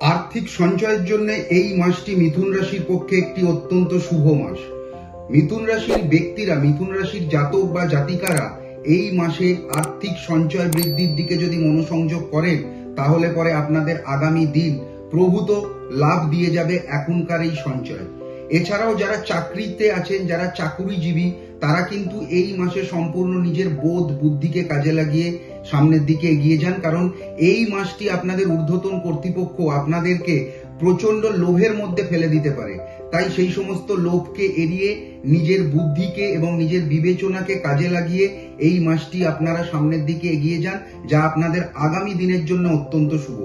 আর্থিক সঞ্চয়ের জন্য এই মাসটি মিথুন রাশির পক্ষে একটি অত্যন্ত শুভ মাস। মিথুন রাশির ব্যক্তিরা, মিথুন রাশির জাতক বা জাতিকারা এই মাসে আর্থিক সঞ্চয় বৃদ্ধির দিকে যদি মনোসংযোগ করেন, তাহলে পরে আপনাদের আগামী দিন প্রভূত লাভ দিয়ে যাবে এখনকার এই সঞ্চয়। এছাড়াও যারা চাকরিতে আছেন, যারা চাকুরিজীবী, তারা কিন্তু এই মাসে সম্পূর্ণ নিজের বোধ, বুদ্ধিকে কাজে লাগিয়ে সামনের দিকে এগিয়ে যান, কারণ এই মাসটি আপনাদের ঊর্ধ্বতন কর্তৃপক্ষ আপনাদেরকে প্রচণ্ড লোভের মধ্যে ফেলে দিতে পারে। তাই সেই সমস্ত লোভকে এড়িয়ে নিজের বুদ্ধিকে এবং নিজের বিবেচনাকে কাজে লাগিয়ে এই মাসটি আপনারা সামনের দিকে এগিয়ে যান, যা আপনাদের আগামী দিনের জন্য অত্যন্ত শুভ।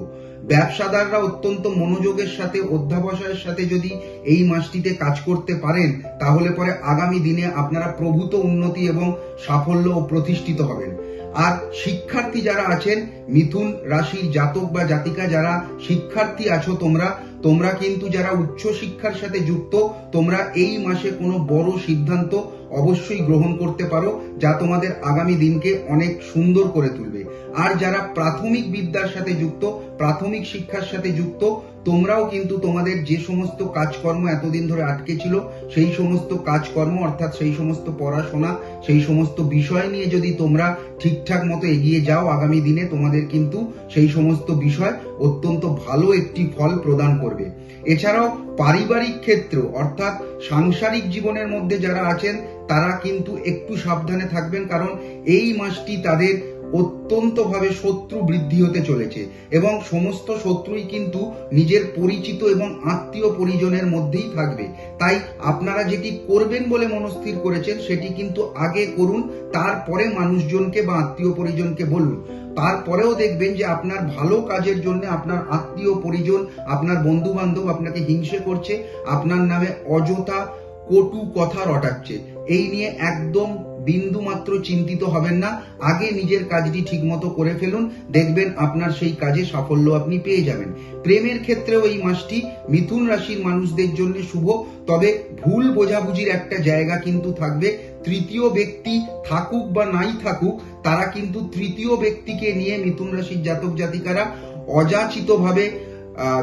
ব্যবসাদাররা অত্যন্ত মনোযোগের সাথে, অধ্যাবসায়ের সাথে যদি এই মাসটিতে কাজ করতে পারেন, তাহলে পরে আগামী দিনে আপনারা প্রভূত উন্নতি এবং সাফল্য ও প্রতিষ্ঠিত হবেন। আর শিক্ষার্থী যারা আছেন, মিথুন রাশির জাতক বা জাতিকা যারা শিক্ষার্থী আছো তোমরা তোমরা কিন্তু যারা উচ্চ শিক্ষার সাথে যুক্ত, তোমরা এই মাসে কোনো বড় সিদ্ধান্ত অবশ্যই গ্রহণ করতে পারো, যা তোমাদের আগামী দিনকে অনেক সুন্দর করে তুলবে। আর যারা প্রাথমিক বিদ্যার সাথে যুক্ত, প্রাথমিক শিক্ষার সাথে যুক্ত, তোমরাও কিন্তু তোমাদের যে সমস্ত কাজকর্ম এতদিন ধরে আটকে ছিল, সেই সমস্ত কাজকর্ম, অর্থাৎ সেই সমস্ত পড়াশোনা, সেই সমস্ত বিষয় নিয়ে যদি তোমরা ঠিকঠাক মতো এগিয়ে যাও আগামী দিনে, তোমাদের কিন্তু সেই সমস্ত বিষয় অত্যন্ত ভালো একটি ফল প্রদান করবে। এছাড়াও পারিবারিক ক্ষেত্র, অর্থাৎ সাংসারিক জীবনের মধ্যে যারা আছেন তারা কিন্তু একটু সাবধানে থাকবেন, কারণ এই মাসটি তাদের অত্যন্তভাবে শত্রু বৃদ্ধি হতে চলেছে। এবং সমস্ত শত্রুই কিন্তু নিজের পরিচিত এবং আত্মীয় পরিজনের মধ্যেই থাকবে। তাই আপনারা যেটি করবেন বলে মনস্থির করেছেন, সেটি কিন্তু আগে করুন, তারপরে মানুষজনকে বা আত্মীয় পরিজনকে বলুন। তারপরেও দেখবেন যে আপনার ভালো কাজের জন্য আপনার আত্মীয় পরিজন, আপনার বন্ধু বান্ধব আপনাকে হিংসে করছে, আপনার নামে অযথা কটু কথা রটাচ্ছে। এই নিয়ে একদম বিন্দু মাত্র চিন্তিত হবেন না। আগে নিজের কাজটি ঠিকমতো করে ফেলুন। দেখবেন আপনার সেই কাজে সাফল্য আপনি পেয়ে যাবেন। প্রেমের ক্ষেত্রেও এই মাসটি মিথুন রাশির মানুষদের জন্য শুভ। তবে ভুল বোঝাবুঝির একটা জায়গা কিন্তু থাকবে। তৃতীয় ব্যক্তি থাকুক বা নাই থাকুক, তারা কিন্তু তৃতীয় ব্যক্তিকে নিয়ে মিথুন রাশির জাতক জাতিকারা অযাচিতভাবে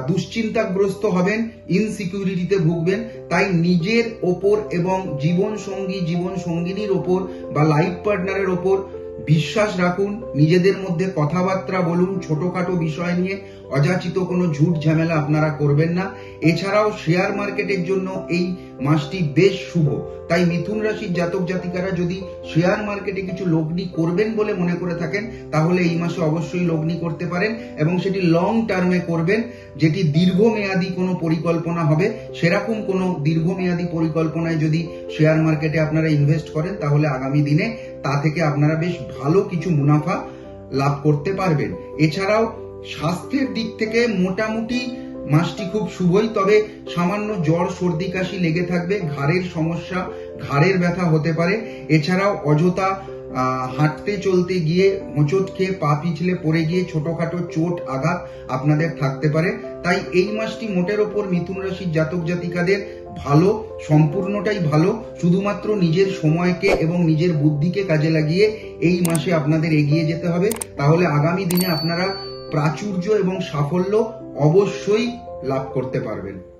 দুশ্চিন্তাগ্রস্ত হবেন ইনসিকিউরিটিতে ভুগবেন, তাই নিজের ওপর এবং জীবন সঙ্গী জীবন সঙ্গিনীর ওপর বা লাইফ পার্টনারের ওপর বিশ্বাস রাখুন, নিজেদের মধ্যে কথাবার্তা বলুন, ছোটখাটো বিষয় নিয়ে অযাচিত কোনো ঝুট ঝামেলা আপনারা করবেন না। এছাড়াও শেয়ার মার্কেটের জন্য এই মাসটি বেশ শুভ। তাই মিথুন রাশির জাতক জাতিকারা যদি শেয়ার মার্কেটে কিছু লগ্নি করবেন বলে মনে করে থাকেন, তাহলে এই মাসে অবশ্যই লগ্নি করতে পারেন এবং সেটি লং টার্মে করবেন। যেটি দীর্ঘমেয়াদী কোনো পরিকল্পনা হবে। সেরকম কোনো দীর্ঘমেয়াদী পরিকল্পনায় যদি শেয়ার মার্কেটে আপনারা ইনভেস্ট করেন, তাহলে আগামী দিনে তা থেকে আপনারা বেশ ভালো কিছু মুনাফা লাভ করতে পারবেন। এছাড়াও স্বাস্থ্যের দিক থেকে মোটামুটি মাসটি খুব শুভই, তবে সামান্য জ্বর, সর্দি, কাশি লেগে থাকবে, ঘাড়ের সমস্যা, ঘাড়ের ব্যথা হতে পারে। এছাড়াও অযথা হাঁটতে চলতে গিয়ে হোঁচট খেয়ে পা পিছলে পড়ে গিয়ে ছোটখাটো চোট, আঘাত আপনাদের থাকতে পারে। তাই এই মাসটি মোটের ওপর মিথুন রাশির জাতক জাতিকাদের ভালো, সম্পূর্ণটাই ভালো, শুধুমাত্র নিজের সময়কে এবং নিজের বুদ্ধিকে কাজে লাগিয়ে এই মাসে আপনাদের এগিয়ে যেতে হবে। তাহলে আগামী দিনে আপনারা প্রাচুর্য এবং সাফল্য অবশ্যই লাভ করতে পারবেন।